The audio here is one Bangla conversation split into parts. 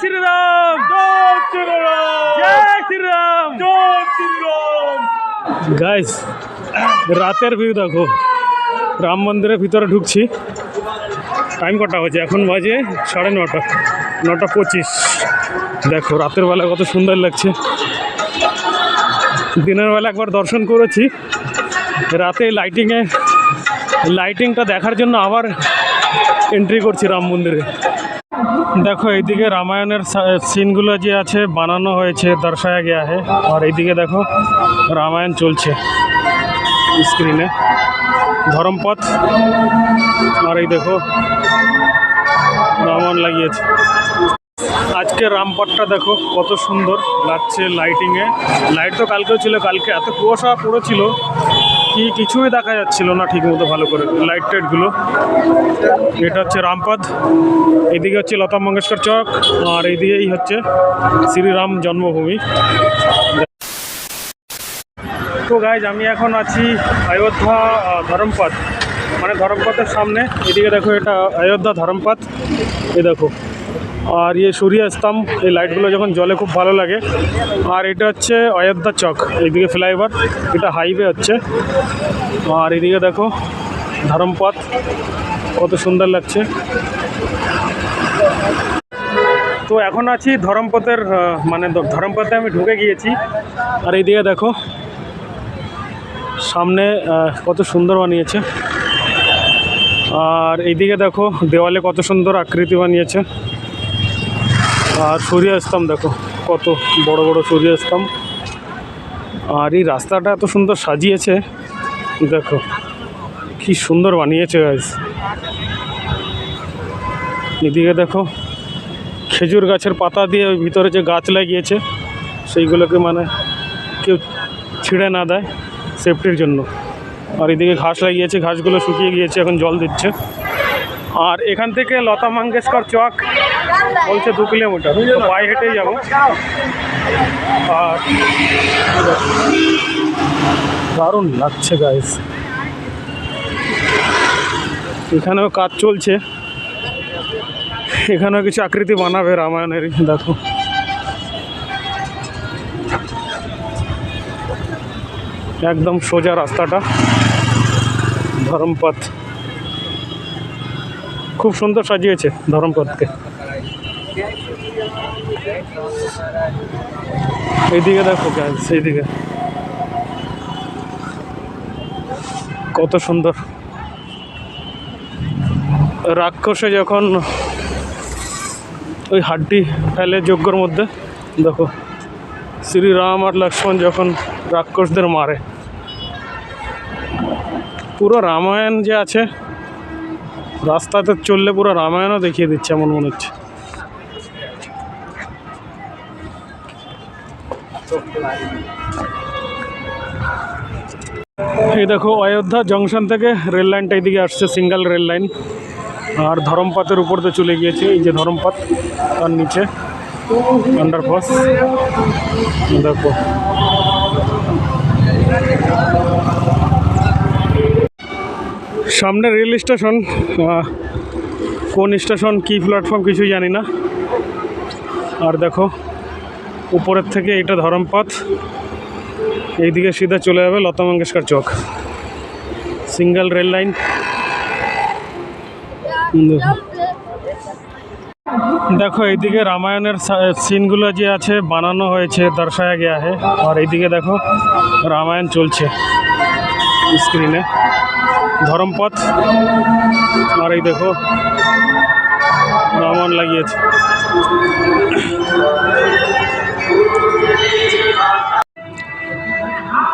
শ্রীরাম জয় শ্রীরাম। জয় শ্রীরাম। জয় শ্রীরাম। গাইস রাতের ভিউ দেখো। রাম মন্দিরের ভিতরে ঢুকছি। টাইম কটা হচ্ছে এখন বাজে সাড়ে নটা। নটা পঁচিশ। দেখো রাতের বেলা কত সুন্দর লাগছে। দিনের বেলা একবার দর্শন করেছি। রাতে লাইটিংয়ে লাইটিংটা দেখার জন্য আবার এন্ট্রি করছি রাম মন্দিরে। দেখো, এইদিকে রামায়ণের সিনগুলো যে আছে, বানানো হয়েছে, দর্শায়া গিয়া হে আর এইদিকে দেখো, রামায়ণ চলছে স্ক্রিনে ধরমপথ আর এই দেখো রামায়ণ লাগিয়েছে। আজকে রামপথটা দেখো, কত সুন্দর লাগছে লাইটিংয়ে লাইট তো কালকেও ছিল, কালকে এত কুয়াশা পড়েছিল। কি কিছুই দেখা যাচ্ছিল না ঠিকমতো ভালো করে লাইট টাইটগুলো এটা হচ্ছে রামপথ এদিকে হচ্ছে লতা মঙ্গেশকর চক, আর এইদিকেই হচ্ছে শ্রীরাম জন্মভূমি। তো গাইজ আমি এখন আছি অযোধ্যা ধরমপথ মানে ধরমপথের সামনে, এদিকে দেখো এটা অযোধ্যা ধরমপথ এই দেখো। আর ইয়ে সূর্য স্তম্ভ, এই লাইটগুলো যখন জলে খুব ভালো লাগে। আর এটা হচ্ছে অযোধ্যা চক, এইদিকে ফ্লাইওভার এটা হাইওয়ে হচ্ছে। আর এদিকে দেখো, ধরমপথ, কত সুন্দর লাগছে। তো এখন আছি ধরমপথের মানে ধরমপথে আমি ঢুকে গিয়েছি। আর এইদিকে দেখো, সামনে কত সুন্দর বানিয়েছে। আর এইদিকে দেখো, দেওয়ালে কত সুন্দর আকৃতি বানিয়েছে। আর সূর্যস্তম্ভ দেখো কত বড় বড় সূর্যস্তম্ভ আর এই রাস্তাটা এত সুন্দর সাজিয়েছে, দেখো কি সুন্দর বানিয়েছে গাইজ এদিকে দেখো খেজুর গাছের পাতা দিয়ে ওই ভিতরে যে গাছ লাগিয়েছে, সেইগুলোকে মানে কেউ ছিঁড়ে না দেয় সেফটির জন্য। আর এদিকে ঘাস লাগিয়েছে, ঘাসগুলো শুকিয়ে গিয়েছে, এখন জল দিচ্ছে। আর এখান থেকে লতা মঙ্গেশকর চক বলছে দু কিলোমিটার পায়ে হেঁটেই যাব। আর দারুণ লাগছে গাইস এখানেও কাজ চলছে। এখানেও কিছু আকৃতি বানাবে রামায়ণের, দেখো। একদম সোজা রাস্তাটা, ধরমপথ। খুব সুন্দর সাজিয়েছে ধরমপথকে। এইদিকে দেখো গ্যাস এইদিকে। কত সুন্দর। রাক্ষসে যখন ওই হাড্ডি ফেলে যজ্ঞর মধ্যে, দেখো, শ্রীরাম আর লক্ষ্মণ যখন রাক্ষসদের মারে, পুরো রামায়ণ যে আছে, রাস্তাতে চললে পুরো রামায়ণও দেখিয়ে দিচ্ছে, এমন মনে হচ্ছে। এই দেখো অযোধ্যা জংশন থেকে রেল লাইনটা এইদিকে আসছে, সিঙ্গেল রেল লাইন। আর ধরমপাতের উপর দিয়ে চলে গিয়েছে এই যে ধরমপাত, তার নিচে আন্ডারপাস দেখো। সামনে রেল স্টেশন কোন স্টেশন, কী প্ল্যাটফর্ম কিছুই জানি না। আর দেখো উপরের থেকে এটা ধরমপথ। এইদিকে সিধা চলে যাবে লতা মঙ্গেশকর চক। Single rail line. দেখো, এইদিকে রামায়ণের সিনগুলো যে আছে, বানানো হয়েছে, দর্শায়া গিয়া হে আর এইদিকে দেখো, রামায়ণ চলছে স্ক্রিনে ধরমপথ। আর এই দেখো রামায়ণ লাগিয়েছে।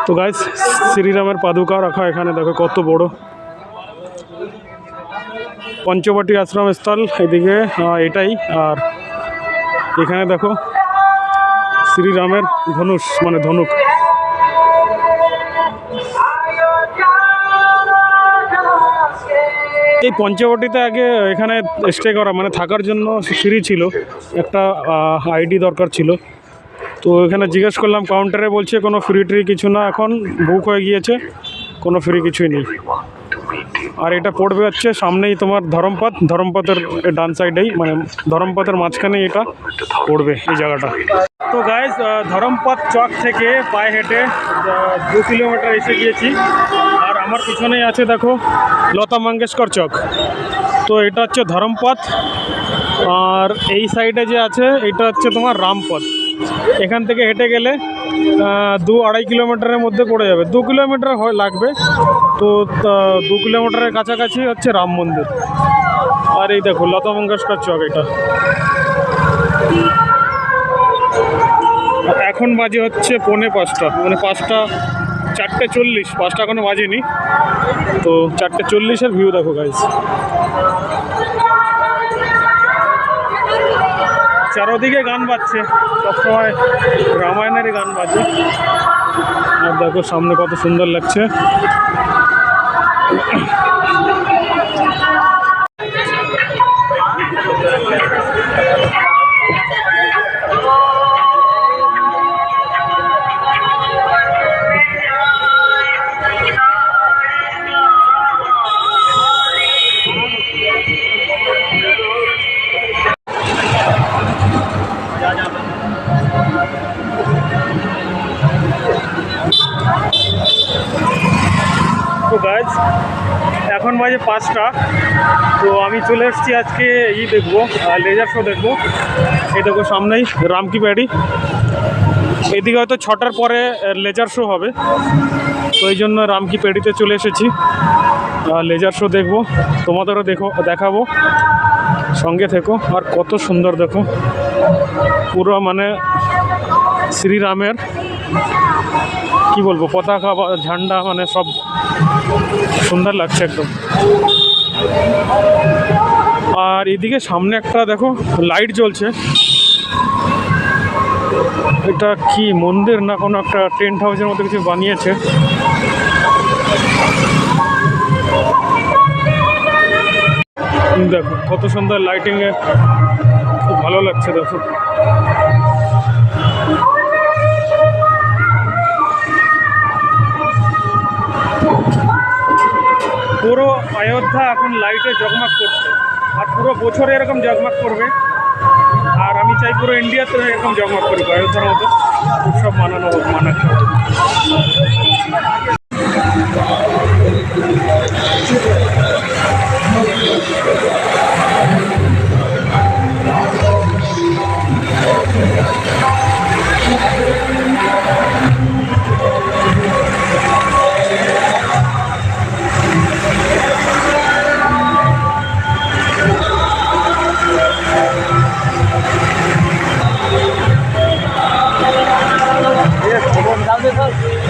তো গাইস শ্রীরামের পাদুকা রাখা এখানে, দেখো কত বড়। পঞ্চবটি আশ্রম স্থল এদিকে এটাই, আর এখানে দেখো শ্রীরামের ধনুষ মানে ধনুক। এই পঞ্চবটিতে আগে এখানে স্টে করা মানে থাকার জন্য সিঁড়ি ছিল। একটা আইডি দরকার ছিল। তো এখানে জিজ্ঞেস করলাম কাউন্টারে বলছে কোনো ফ্রি ট্রি কিছু না এখন বুক হয়ে গিয়েছে, কোনো ফ্রি কিছুই নেই। আর এটা পড়বে হচ্ছে সামনেই তোমার ধরমপথ, ধরমপথের ডান সাইডেই মানে ধরমপথের মাঝখানেই এটা পড়বে এই জায়গাটা। তো গাইজ ধরমপথ চক থেকে পায়ে হেঁটে দু কিলোমিটার এসে গিয়েছি। আর আমার পিছনেই আছে, দেখো, লতা মঙ্গেশকর চক। তো এটা হচ্ছে ধরমপথ, আর এই সাইডে যে আছে, এটা হচ্ছে তোমার রামপথ। এখান থেকে হেঁটে গেলে দু আড়াই কিলোমিটারের মধ্যে পড়ে যাবে। দু কিলোমিটার হয়, লাগবে। তো দু কিলোমিটারের কাছাকাছি হচ্ছে রাম মন্দির। আর এই দেখো, লতা মঙ্গেশকর চক এটা। এখন বাজে হচ্ছে পৌনে পাঁচটা। মানে পাঁচটা, চারটে চল্লিশ। পাঁচটা এখনও বাজেনি। তো, চারটে চল্লিশের ভিউ দেখো গাইজ চারোদিকে গান বাজছে। সবসময় রামায়ণেরই গান বাজে। আর দেখো সামনে কত সুন্দর লাগছে। বাজে পাঁচটা। তো আমি চলে এসেছি আজকে ই দেখব লেজার শো দেখব। এই দেখো সামনেই রামকি প্যাডি এদিকে হয়তো ছটার পরে লেজার শো হবে। তো এই জন্য রামকি প্যাডিতে চলে এসেছি। লেজার শো দেখব। তোমাদেরও দেখো, দেখাবো। সঙ্গে থেকো। আর কত সুন্দর দেখো। পুরো মানে শ্রীরামের কি বলব, পতাকা বা ঝান্ডা মানে সব সুন্দর লাগছে একদম। আর এদিকে সামনে একটা দেখো লাইট জ্বলছে। এটা কি মন্দির না কোনো একটা টেন্ট হাউসের মতো কিছু বানিয়েছে? দেখো, কত সুন্দর লাইটিংয়ে খুব ভালো লাগছে দেখো। পুরো অযোধ্যা এখন লাইটে জগমগ করছে। আর পুরো বছরে এরকম জগমগ করবে। আর আমি চাই পুরো ইন্ডিয়াতে এরকম জগমগ করবে অযোধ্যার মতো। উৎসব মানানো হোক।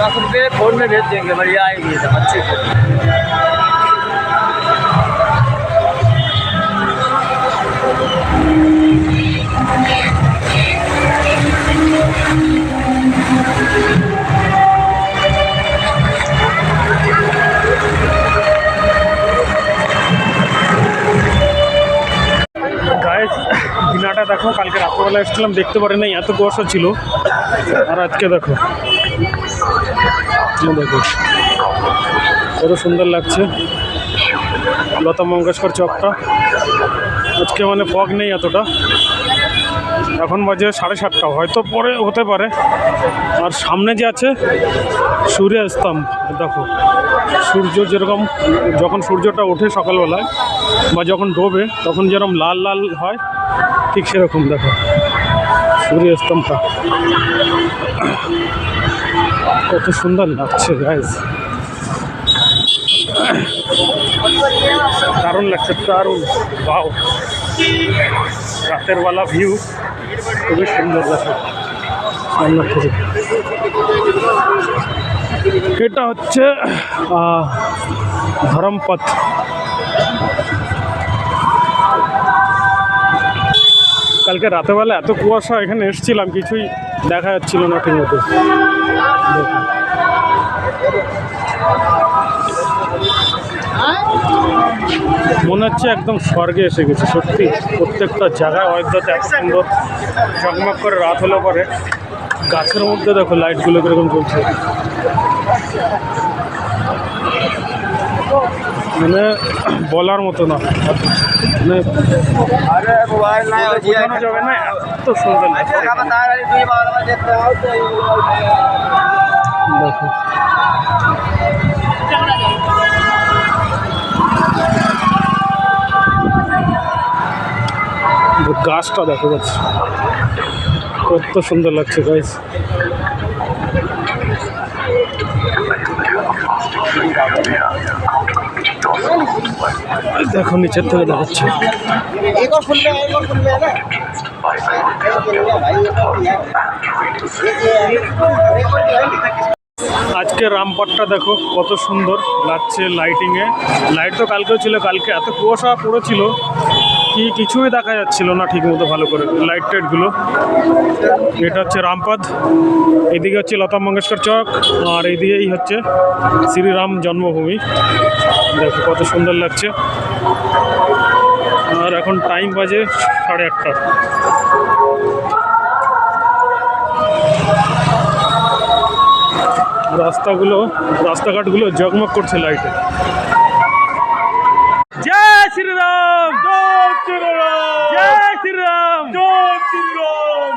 दस रुपये फोन में भेज देंगे बढ़िया आएगी एकदम अच्छी फोटो গায়ে দিনাটা দেখো কালকে রাত্রেবেলা এসেছিলাম দেখতে পারি নাই এত কুয়াশা ছিল আর আজকে দেখো এই দেখো। কত সুন্দর লাগছে। লতা মঙ্গেশকর চকটা। আজকে মানে ফগ নেই এতটা। এখন বাজে সাড়ে সাতটা। হয়তো পরে হতে পারে। আর সামনে যে আছে, সূর্য স্তম্ভ। দেখো, সূর্য যেরকম, যখন সূর্যটা ওঠে সকালবেলায়, বা যখন ডোবে, তখন যেরকম লাল লাল হয়, ঠিক সেরকম দেখো। সূর্য কত সুন্দর লাগছে গাইজ দারুণ লাগছে, দারুণ। বাও রাতের বেলা ভিউ খুবই সুন্দর লাগছে। এটা হচ্ছে ধরমপথ। কালকে রাতেবেলা এত কুয়াশা এখানে এসেছিলাম, কিছুই দেখা যাচ্ছিল না ঠিক মতো। মনে হচ্ছে একদম স্বর্গে এসে গেছে, সত্যি। প্রত্যেকটা জায়গায় অযোধ্যাতে এত সুন্দর ঝকমক করে রাত হলে পরে। গাছের মধ্যে দেখো লাইটগুলো কীরকম জ্বলছে। মানে বলার মতো না। अरे मोबाइल नहीं हो বোঝানো যাবে না এত সুন্দর লাগছে का बता रही तू बार बार देखते हो तो দেখো গাছটা দেখো যাচ্ছে কত সুন্দর লাগছে গাছ দেখো, নিচের থেকে দেখাচ্ছে। আজকে রামপাটটা দেখো, কত সুন্দর লাগছে লাইটিংয়ে লাইট তো কালকেও ছিল, কালকে এত কুয়াশা পড়েছিল কি কিছুই দেখা যাচ্ছিল না ঠিক মতো ভালো করে লাইট টাইটগুলো এটা হচ্ছে রামপদ, এদিকে হচ্ছে লতা মঙ্গেশকর চক, আর এইদিকেই হচ্ছে শ্রীরাম জন্মভূমি। দেখো কত সুন্দর লাগছে। আর এখন টাইম বাজে সাড়ে আটটা। রাস্তাগুলো, রাস্তাঘাটগুলো জগমগ করছে লাইটে জয় শ্রীরাম জয় শ্রীরাম জয় শ্রীরাম জয় শ্রীরাম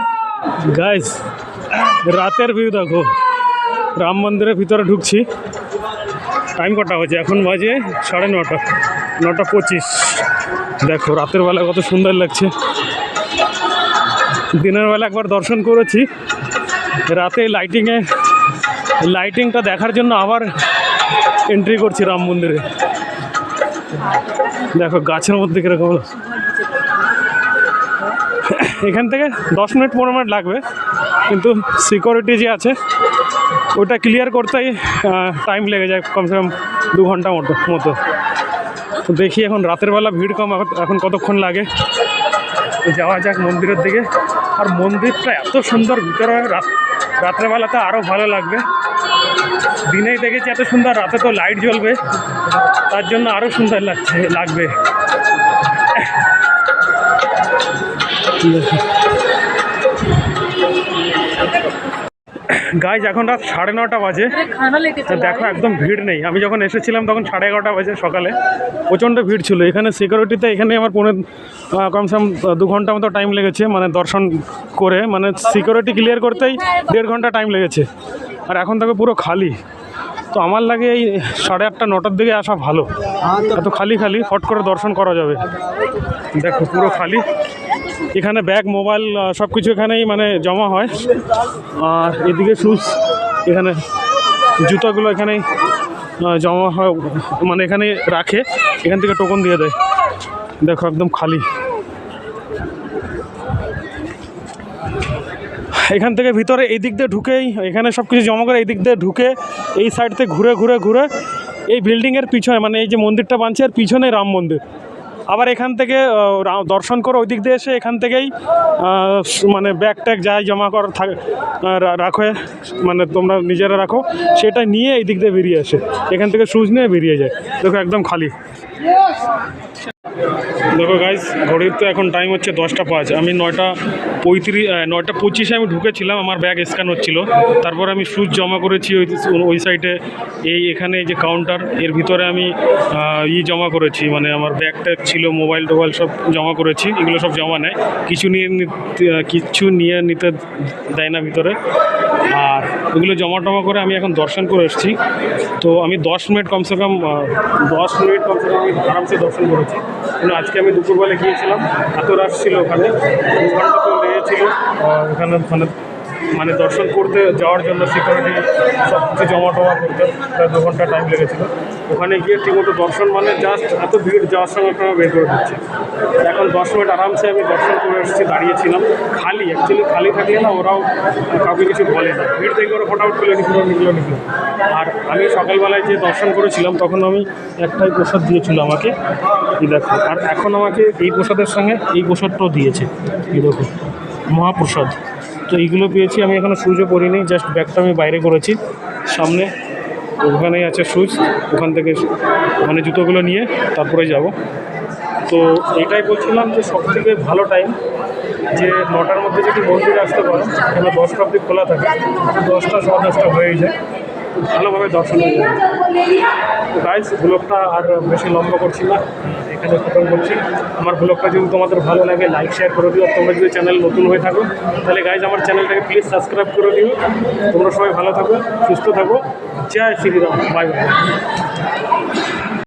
গাইস রাতের ভিউ দেখো। রাম মন্দিরের ভিতরে ঢুকছি। টাইম কটা হচ্ছে এখন বাজে সাড়ে নটা। নটা পঁচিশ। দেখো, রাতের বেলা কত সুন্দর লাগছে। দিনের বেলা একবার দর্শন করেছি। রাতে লাইটিংয়ে লাইটিংটা দেখার জন্য আবার এন্ট্রি করছি রাম মন্দিরে। দেখো, গাছের মধ্যে কীরকম এখান থেকে দশ মিনিট, পনেরো মিনিট লাগবে। কিন্তু সিকিউরিটি যে আছে, ওটা ক্লিয়ার করতেই টাইম লেগে যায় কমসে কম দু ঘণ্টা মতো মতো। তো দেখি এখন রাতের বেলা ভিড় কম, এখন- কতক্ষণ লাগে। যাওয়া যাক মন্দিরের দিকে। আর মন্দিরটা এত সুন্দর, ভিতরে রাত রাত্রেবেলাতে আরও ভালো লাগবে। দিনেই দেখেছি এত সুন্দর, রাতে তো লাইট জ্বলবে। তার জন্য আরও সুন্দর লাগছে, লাগবে। গাইজ এখন রাত সাড়ে নটা বাজে। দেখো একদম ভিড় নেই। আমি যখন এসেছিলাম তখন সাড়ে এগারোটা বাজে সকালে। প্রচণ্ড ভিড় ছিল। এখানে সিকিউরিটিতে এখানে আমার পনেরো কমসম দু ঘণ্টা মতো টাইম লেগেছে মানে দর্শন করে। মানে সিকিউরিটি ক্লিয়ার করতেই দেড় ঘণ্টা টাইম লেগেছে। আর এখন তাকে পুরো খালি। তো আমার লাগে এই সাড়ে আটটা নটার দিকে আসা ভালো। এত খালি খালি ফট করে দর্শন করা যাবে। দেখো পুরো খালি। এখানে ব্যাগ, মোবাইল সব কিছু এখানেই মানে জমা হয়। আর এদিকে শুজ এখানে জুতোগুলো এখানেই জমা হয় মানে এখানে রাখে। এখান থেকে টোকন দিয়ে দেয়। দেখো, একদম খালি। এখান থেকে ভিতরে এই দিক দিয়ে ঢুকেই, এখানে সব কিছু জমা করে এই দিক দিয়ে ঢুকে, এই সাইড থেকে ঘুরে ঘুরে ঘুরে এই বিল্ডিংয়ের পিছনে মানে এই যে মন্দিরটা বানছে আর পিছনে রাম মন্দির। আবার এখান থেকে দর্শন করে ওই দিক দিয়ে এসে এখান থেকেই মানে ব্যাগ ট্যাগ যাই জমা করার থাকে রাখো মানে তোমরা নিজেরা রাখো। সেটা নিয়ে এই দিক দিয়ে বেরিয়ে আসে। এখান থেকে শুজ নিয়ে বেরিয়ে যায়। দেখো একদম খালি। দেখো গাইজ ঘড়ির তো এখন টাইম হচ্ছে দশটা পাঁচ। আমি নয়টা পঁয়ত্রিশ নয়টা পঁচিশে আমি ঢুকেছিলাম, আমার ব্যাগ স্ক্যান হচ্ছিল। তারপর আমি সুচ জমা করেছি ওই ওই সাইডে এই এখানে যে কাউন্টার এর ভিতরে আমি ই জমা করেছি মানে আমার ব্যাগ ট্যাগ ছিল মোবাইল টোবাইল সব জমা করেছি, এগুলো সব জমা নেয়। কিছু নিয়ে কিছু নিয়ে নিতে দেয় না ভিতরে। আর ওগুলো জমা টমা করে আমি এখন দর্শন করে এসেছি। তো আমি দশ মিনিট কমসে কম দশ মিনিট কমসে কম আমি আরামসে দর্শন করেছি। কিন্তু আজকে আমি দুপুরবেলা গিয়েছিলাম, এত রাশ ছিল ওখানে। দু ঘণ্টা তো লেগেছিল ওখানে মানে মানে দর্শন করতে যাওয়ার জন্য সিকিউরিটি সব কিছু জমা টমা করতে প্রায় দু ঘণ্টা টাইম লেগেছিল। ওখানে গিয়ে ঠিকমতো দর্শন মানে জাস্ট এত ভিড় যাওয়ার সঙ্গে সঙ্গে বের করে দিচ্ছে। এখন দশ মিনিট আরামসে আমি দর্শন করে এসেছি, দাঁড়িয়েছিলাম। খালি অ্যাকচুয়ালি খালি থাকলে না ওরাও কাউকে কিছু বলে না। ভিড় থেকে ওরা ফটাফট তুলে নিল নিল নিল। আর আমি সকালবেলায় যে দর্শন করেছিলাম, তখন আমি একটাই প্রসাদ দিয়েছিল আমাকে। এই দেখো, আর এখন আমাকে এই প্রসাদের সঙ্গে এই প্রসাদটাও দিয়েছে। এই দেখো, মহাপ্রসাদ। তো এইগুলো পেয়েছি, আমি এখনও সুইচও পরিনি জাস্ট ব্যাগটা আমি বাইরে করেছি, সামনে, ওখানেই আছে সুইচ ওখান থেকে মানে জুতোগুলো নিয়ে তারপরে যাব। তো এটাই বলছিলাম যে সব থেকে ভালো টাইম যে নটার মধ্যে যদি মন্দিরে আসতে পারো, কেন দশটা অব্দি খোলা থাকে, দশটা সাড়ে দশটা হয়ে যায়। খুব ভালোভাবে দর্শন হয়ে যাবে। তো গাইজ ব্লগটা আর বেশি লম্বা করছি না। এখানে খতম করছি। আমার ব্লগটা যদি তোমাদের ভালো লাগে লাইক শেয়ার করে দিও। তোমরা যদি চ্যানেল নতুন হয়ে থাকো, তাহলে গাইজ আমার চ্যানেলটাকে প্লিজ সাবস্ক্রাইব করে দিও। তোমরা সবাই ভালো থাকো, সুস্থ থাকো। জয় শ্রীরাম। Bye bye